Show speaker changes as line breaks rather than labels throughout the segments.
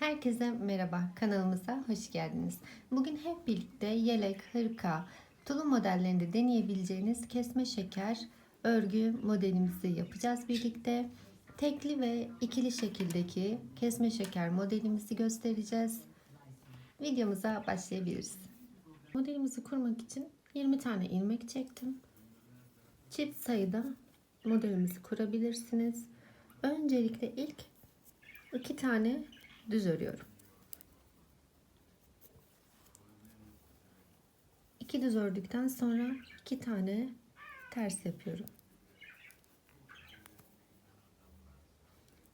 Herkese merhaba, kanalımıza hoş geldiniz. Bugün hep birlikte yelek, hırka, tulum modellerinde deneyebileceğiniz kesme şeker örgü modelimizi yapacağız birlikte. Tekli ve ikili şekildeki kesme şeker modelimizi göstereceğiz. Videomuza başlayabiliriz. Modelimizi kurmak için 20 tane ilmek çektim. Çift sayıda modelimizi kurabilirsiniz. Öncelikle ilk iki tane düz örüyorum. İki düz ördükten sonra iki tane ters yapıyorum.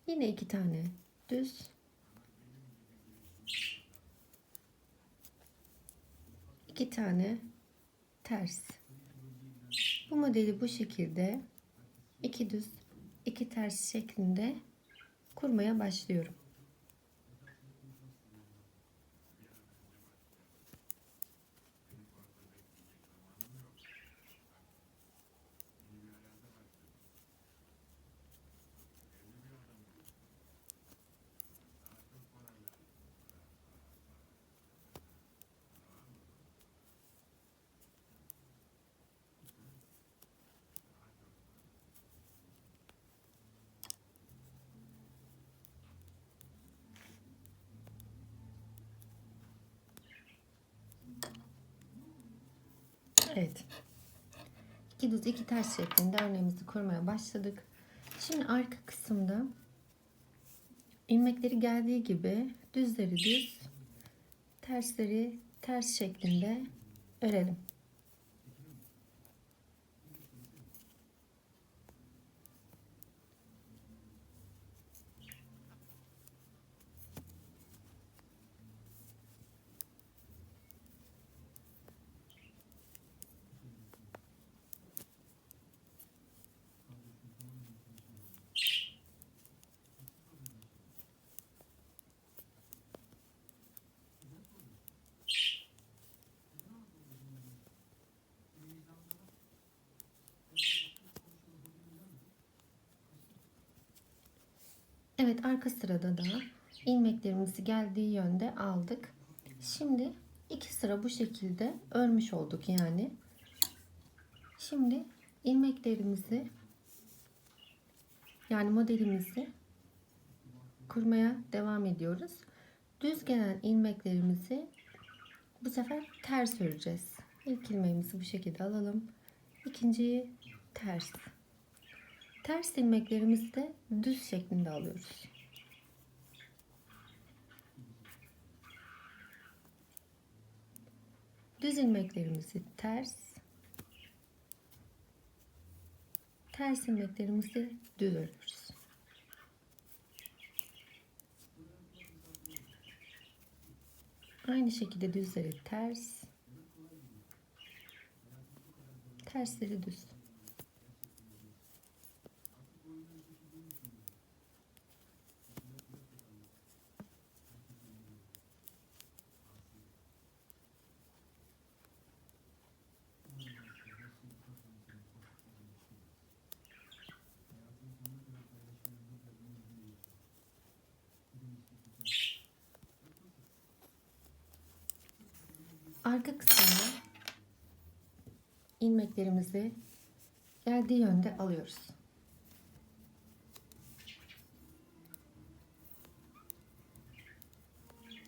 Yine iki tane düz. iki tane ters. Bu modeli bu şekilde iki düz, iki ters şeklinde kurmaya başlıyorum. Evet. İki düz iki ters şeklinde örneğimizi kurmaya başladık. Şimdi arka kısımda ilmekleri geldiği gibi düzleri düz, tersleri ters şeklinde örelim. Evet arka sırada da ilmeklerimizi geldiği yönde aldık. Şimdi iki sıra bu şekilde örmüş olduk yani. Şimdi ilmeklerimizi yani modelimizi kurmaya devam ediyoruz. Düz gelen ilmeklerimizi bu sefer ters öreceğiz. İlk ilmeğimizi bu şekilde alalım. İkinciyi ters. Ters ilmeklerimizi de düz şeklinde alıyoruz. Düz ilmeklerimizi ters, ters ilmeklerimizi düz örüyoruz. Aynı şekilde düzleri ters, tersleri düz. Arka kısmına ilmeklerimizi geldiği yönde alıyoruz.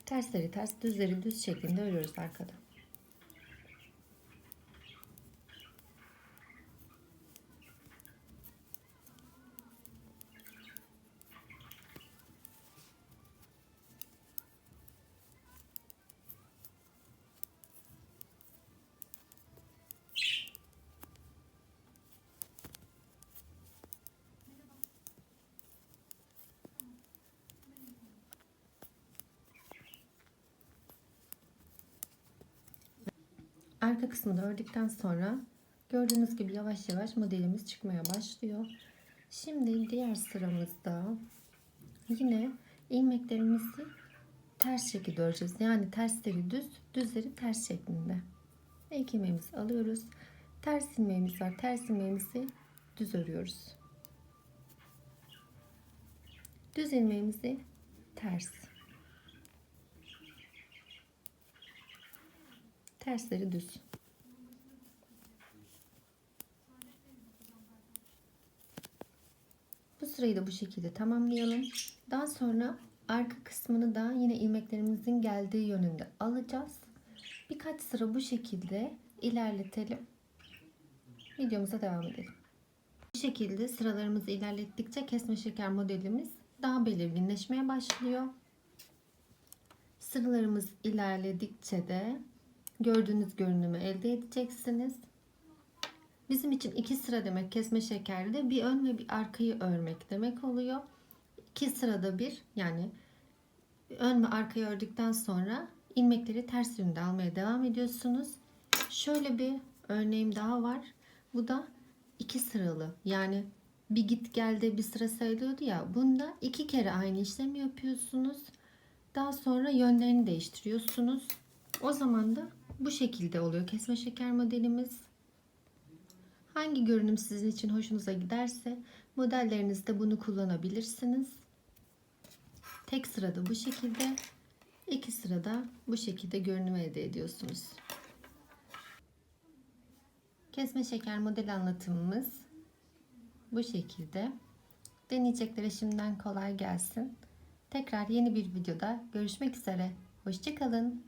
Tersleri ters, düzleri düz şeklinde örüyoruz arkada. Arka kısmını ördükten sonra gördüğünüz gibi yavaş yavaş modelimiz çıkmaya başlıyor. Şimdi diğer sıramızda yine ilmeklerimizi ters şekilde öreceğiz. Yani tersleri düz, düzleri ters şeklinde. İlk ilmeğimizi alıyoruz. Ters ilmeğimiz var. Ters ilmeğimizi düz örüyoruz. Düz ilmeğimizi ters. Tersleri düz. Bu sırayı da bu şekilde tamamlayalım. Daha sonra arka kısmını da yine ilmeklerimizin geldiği yönünde alacağız. Birkaç sıra bu şekilde ilerletelim. Videomuza devam edelim. Bu şekilde sıralarımızı ilerlettikçe kesme şeker modelimiz daha belirginleşmeye başlıyor. Sıralarımız ilerledikçe de gördüğünüz görünümü elde edeceksiniz. Bizim için iki sıra demek kesme şekerde bir ön ve bir arkayı örmek demek oluyor. İki sırada bir yani ön ve arkayı ördükten sonra ilmekleri ters yönde almaya devam ediyorsunuz. Şöyle bir örneğim daha var. Bu da iki sıralı. Yani bir git gelde bir sıra sayılıyordu ya. Bunda iki kere aynı işlemi yapıyorsunuz. Daha sonra yönlerini değiştiriyorsunuz. O zaman da bu şekilde oluyor kesme şeker modelimiz. Hangi görünüm sizin için hoşunuza giderse modellerinizde bunu kullanabilirsiniz. Tek sırada bu şekilde, iki sırada bu şekilde görünüm elde ediyorsunuz. Kesme şeker model anlatımımız bu şekilde. Deneyeceklere şimdiden kolay gelsin. Tekrar yeni bir videoda görüşmek üzere. Hoşçakalın.